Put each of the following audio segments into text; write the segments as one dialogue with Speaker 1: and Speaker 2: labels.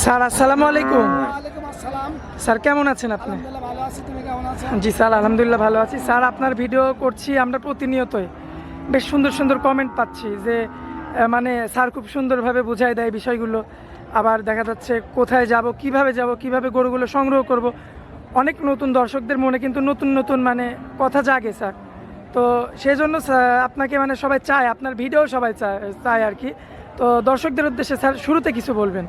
Speaker 1: Sir আসসালামু আলাইকুম। Sir কেমন আছেন আপনি? জি স্যার আলহামদুলিল্লাহ ভালো আছি। স্যার আপনার ভিডিও করছি আমরা প্রতিনিয়তই। বেশ সুন্দর সুন্দর কমেন্ট পাচ্ছি যে মানে স্যার খুব সুন্দরভাবে বুঝাই দেয় বিষয়গুলো। আবার দেখা যাচ্ছে কোথায় যাব কীভাবে যাব কীভাবে গরুগুলো সংগ্রহ করব। অনেক নতুন দর্শকদের মনে কিন্তু নতুন নতুন মানে কথা জাগে স্যার। তো সেই জন্য আপনাকে মানে সবাই চায় আপনার ভিডিও সবাই চায় চায় আর কি। তো দর্শকদের উদ্দেশ্যে স্যার শুরুতে কিছু বলবেন।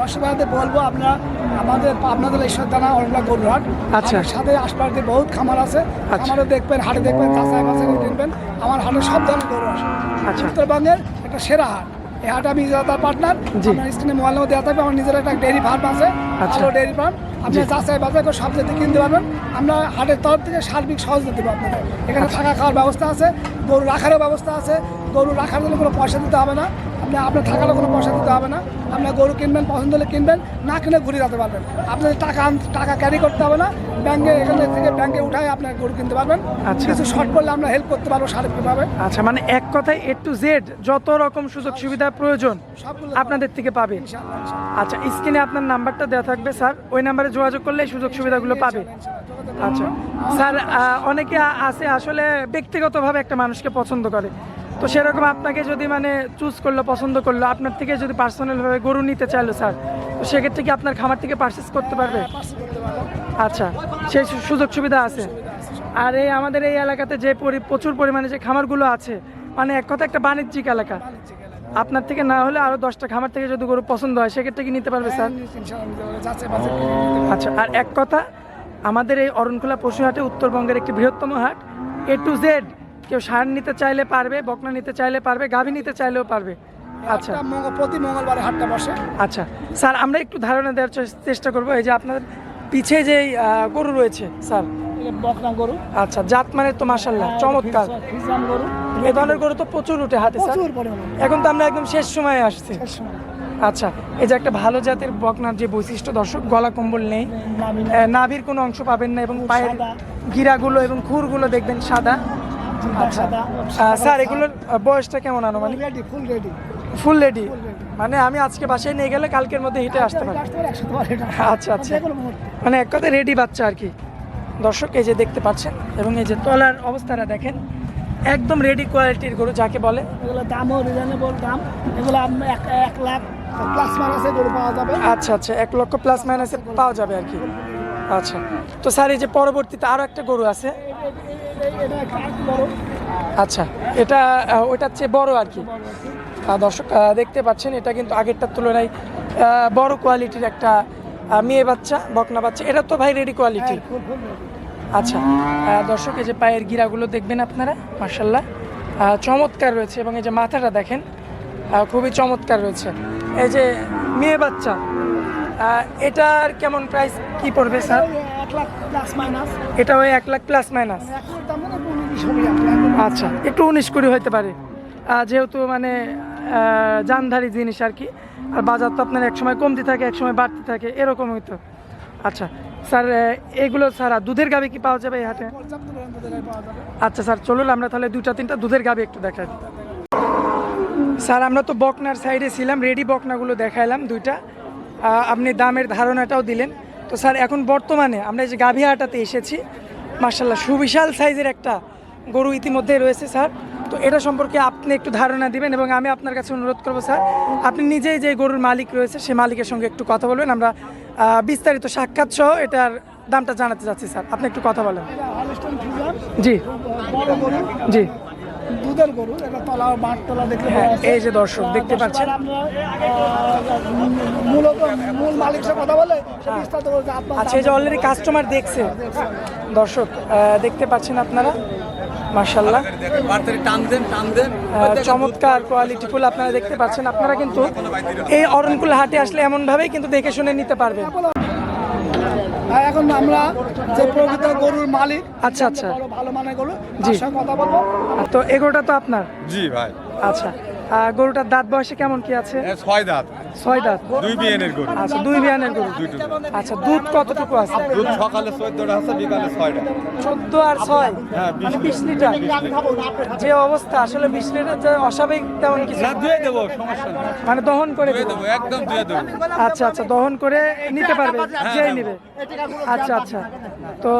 Speaker 2: দর্শকদের বলব আপনারা আমাদের আপনাদের ঈশ্বর দানা অরলা গরুহাট।
Speaker 1: আচ্ছা।
Speaker 2: সাথে আশপাশে বহুত খামার আছে।
Speaker 1: আচ্ছা।
Speaker 2: খামারে দেখবেন হাটে দেখবেন চাষায় বাসে কিনবেন। আমার হাটে সব ধরনের গরু আছে।
Speaker 1: আচ্ছা।
Speaker 2: উত্তরবঙ্গের একটা সেরা হাট। এই হাটে আমি নিজের পার্টনার। আমার স্ক্রিনে মোবাইল নম্বর দেওয়া থাকবে। আমার নিজের একটা ডেয়ারি ফার্ম আছে।
Speaker 1: আচ্ছা।
Speaker 2: ভালো ডেয়ারি ফার্ম। আপনি। যাচাই বাজার করে সব জায়গায় কিনতে পারবেন। আমরা হাটের তরফ থেকে সার্বিক সহযোগিতা দেবো আপনাদের। এখানে
Speaker 1: আচ্ছা।
Speaker 2: থাকা খাওয়ার ব্যবস্থা আছে। গরু রাখারও ব্যবস্থা আছে। গরু রাখার জন্য কোনো পয়সা দিতে হবে না। আপনি আপনার থাকারও কোনো পয়সা দিতে হবে না। আপনার গরু কিনবেন পছন্দ হলে কিনবেন না কিনে ঘুরে যেতে পারবেন। আপনাদের টাকা টাকা ক্যারি করতে হবে না। ব্যাংকে এখানে থেকে ব্যাংকে উঠায় আপনার গরু কিনতে পারবেন।
Speaker 1: আচ্ছা।
Speaker 2: কিছু শর্ট করলে আমরা হেল্প করতে পারব সার্বিকভাবে
Speaker 1: আচ্ছা মানে এক কথায় এ টু জেড যত রকম সুযোগ সুবিধা প্রয়োজন
Speaker 2: সবগুলো
Speaker 1: আপনাদের থেকে পাবে। আচ্ছা স্ক্রিনে আপনার নাম্বারটা দেওয়া থাকবে স্যার। ওই নাম্বারে যোগাযোগ করলে সুযোগ সুবিধাগুলো পাবে। আচ্ছা স্যার অনেকে আছে আসলে ব্যক্তিগতভাবে একটা মানুষকে পছন্দ করে। তো সেরকম আপনাকে যদি মানে চুজ করল পছন্দ করল আপনার থেকে যদি পার্সোনালভাবে গরু নিতে চাইলো স্যার তো সেক্ষেত্রে কি আপনার খামার থেকে পারচেস করতে পারবে?
Speaker 2: পারব।
Speaker 1: আচ্ছা সেই সুযোগ সুবিধা আছে। আর এই আমাদের এই এলাকাতে যে পরি- প্রচুর পরিমাণে যে খামারগুলো আছে মানে এক কথা একটা বাণিজ্যিক এলাকা। আপনার থেকে না হলে আরও দশটা খামার থেকে যদি গরু পছন্দ হয় সেক্ষেত্রে কি নিতে পারবে স্যার। আচ্ছা আর এক কথা আমাদের এই অরণখোলা পশুহাটে উত্তরবঙ্গের একটি বৃহত্তম হাট এ টু জেড কেউ সার নিতে চাইলে পারবে বকনা নিতে চাইলে পারবে গাভী নিতে চাইলেও পারবে। আচ্ছা।
Speaker 2: প্রতি মঙ্গলবারে হাটটা বসে।
Speaker 1: আচ্ছা। স্যার আমরা একটু ধারণা দেওয়ার চেষ্টা করব। এই যে আপনার পিছে যে গরু রয়েছে স্যার।
Speaker 2: বকনা গরু।
Speaker 1: আচ্ছা জাত মানে তো মাসাল্লাহ চমৎকার।
Speaker 2: গরু।
Speaker 1: এ ধরনের গরু তো প্রচুর উঠে হাটে স্যার। এখন তো আমরা একদম শেষ সময়ে আসছি। আচ্ছা এই যে একটা ভালো জাতের বকনার যে বৈশিষ্ট্য দর্শক গলা কম্বল নেই। নাভির। কোনো অংশ পাবেন না এবং পায়ের। গিরাগুলো এবং খুরগুলো দেখবেন সাদা। স্যার এগুলোর বয়সটা কেমন আনুমানিক?
Speaker 2: ফুল রেডি
Speaker 1: ফুল রেডি মানে আমি আজকে বাসায় নিয়ে গেলে কালকের মধ্যে হিটে আসতে পারি আচ্ছা, আচ্ছা। মানে এক কথায় রেডি বাচ্চা আর কি। দর্শক এই যে দেখতে পাচ্ছেন এবং এই যে তলার অবস্থাটা দেখেন একদম রেডি কোয়ালিটির গরু যাকে বলে।
Speaker 2: এগুলো দামও রিজনেবল দাম। এগুলো এক এক লাখ প্লাস মাইনাসে গরু পাওয়া যাবে।
Speaker 1: আচ্ছা আচ্ছা এক লক্ষ প্লাস মাইনাসে পাওয়া যাবে আর কি। আচ্ছা। তো স্যার এই যে পরবর্তীতে আরও একটা গরু আছে। আচ্ছা এটা ওটার চেয়ে বড় আর কি। দর্শক দেখতে পাচ্ছেন, এটা কিন্তু আগেরটার তুলনায় বড় কোয়ালিটির একটা মেয়ে বাচ্চা, বকনা বাচ্চা। এটা তো ভাই রেডি কোয়ালিটি। আচ্ছা দর্শক, এই যে পায়ের গিরাগুলো দেখবেন আপনারা মার্শাল্লাহ চমৎকার রয়েছে এবং এই যে মাথাটা দেখেন খুবই চমৎকার রয়েছে। এই যে মেয়ে বাচ্চা এটার কেমন প্রাইস কি পড়বে, স্যার?
Speaker 2: এক লাখ প্লাস মাইনাস।
Speaker 1: এটা ওই এক লাখ প্লাস মাইনাস।
Speaker 2: মানে।
Speaker 1: আচ্ছা একটু উনিশ কুড়ি হতে পারে। যেহেতু মানে জানধারী জিনিস আর কি আর বাজার তো আপনার এক সময় কমতে থাকে এক সময় বাড়তে থাকে এরকম তো আচ্ছা স্যার এগুলো ছাড়া দুধের গাবি কি পাওয়া যাবে এই হাটে? আচ্ছা স্যার চলুন আমরা তাহলে দুটা তিনটা দুধের গাবি একটু দেখাই। স্যার আমরা তো বকনার সাইডে ছিলাম রেডি বকনাগুলো দেখাইলাম দুইটা। আপনি দামের ধারণাটাও দিলেন। তো স্যার এখন বর্তমানে আমরা এই যে গাভী হাটাতে এসেছি মার্শাল্লাহ সুবিশাল সাইজের একটা গরু ইতিমধ্যে রয়েছে স্যার। তো এটা সম্পর্কে আপনি একটু ধারণা দিবেন এবং আমি আপনার কাছে অনুরোধ করব স্যার আপনি নিজেই যে গরুর মালিক রয়েছে সেই মালিকের সঙ্গে একটু কথা বলবেন। আমরা বিস্তারিত সাক্ষাৎ সহ এটার দামটা জানাতে চাচ্ছি স্যার। আপনি একটু কথা বলেন। জি। জি।
Speaker 2: দুধের গরু এটা তলা বাট তলা দেখলে
Speaker 1: হ্যাঁ। এই যে দর্শক দেখতে পাচ্ছেন?
Speaker 2: আপনারা, মূলত মূল মালিক সাথে কথা বলে আপনার
Speaker 1: আচ্ছা এই যে অলরেডি কাস্টমার দেখছে। দর্শক দেখতে পাচ্ছেন আপনারা? মার্শাল্লাহ চমৎকার কোয়ালিটি ফুল আপনারা দেখতে পাচ্ছেন। আপনারা কিন্তু এই অরণকুল হাটে আসলে এমনভাবেই কিন্তু দেখে শুনে নিতে পারবেন।
Speaker 2: হ্যাঁ, এখন আমরা যে প্রকৃত গরুর মালিক
Speaker 1: আচ্ছা আচ্ছা।
Speaker 2: ভালো মানের গরু
Speaker 1: জি।
Speaker 2: সঙ্গে কথা বলব।
Speaker 1: তো এগোটা তো আপনার?
Speaker 3: জি ভাই।
Speaker 1: আচ্ছা। গরুটার দাঁত বয়সে কেমন কি আছে?
Speaker 4: ছয় দাঁত।
Speaker 1: ছয় দাঁত।
Speaker 4: দুই বিয়েনের গরু।
Speaker 1: আচ্ছা দুই বিয়ানের গরু। আচ্ছা দুধ কতটুকু আছে?
Speaker 4: দুধ সকালে চোদ্দটা আছে বিকালে ছয়টা।
Speaker 1: চোদ্দ আর ছয়?
Speaker 4: হ্যাঁ,
Speaker 1: মানে
Speaker 4: বিশ
Speaker 1: লিটার? যে অবস্থা আসলে বিশ লিটার যে অস্বাভাবিক তেমন কিছু
Speaker 4: ধুয়ে দেবো সমস্যা নেই।
Speaker 1: মানে দহন করে দেবো।
Speaker 4: দেবো একদম ধুয়ে দেবো।
Speaker 1: আচ্ছা আচ্ছা দহন করে নিতে পারবে যেই নিবে। আচ্ছা আচ্ছা। তো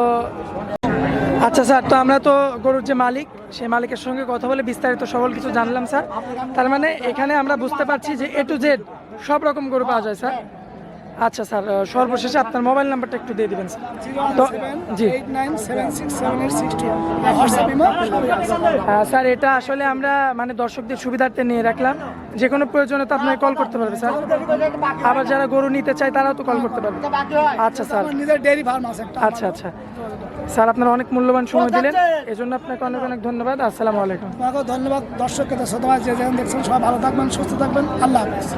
Speaker 1: আচ্ছা স্যার, তো আমরা তো গরুর যে মালিক সে মালিকের সঙ্গে কথা বলে বিস্তারিত সকল কিছু জানলাম, স্যার। তার মানে এখানে আমরা বুঝতে পারছি যে এ টু জেড সব রকম গরু পাওয়া যায়, স্যার। আচ্ছা স্যার সর্বশেষে আপনার মোবাইল নাম্বারটা একটু দিয়ে দিবেন, স্যার। জি। স্যার, এটা আসলে আমরা মানে দর্শকদের সুবিধার্থে নিয়ে রাখলাম। যে কোনো প্রয়োজনে তো আপনাকে কল করতে পারবে, স্যার। আবার যারা গরু নিতে চায়, তারাও তো কল করতে পারবে। আচ্ছা স্যার। আচ্ছা আচ্ছা। স্যার, আপনার অনেক মূল্যবান সময় দিলেন। এজন্য আপনাকে অনেক অনেক ধন্যবাদ। আসসালামু আলাইকুম।
Speaker 2: ধন্যবাদ। দর্শককে যে যেখানে দেখছেন, সবাই ভালো থাকবেন, সুস্থ থাকবেন। আল্লাহ হাফেজ।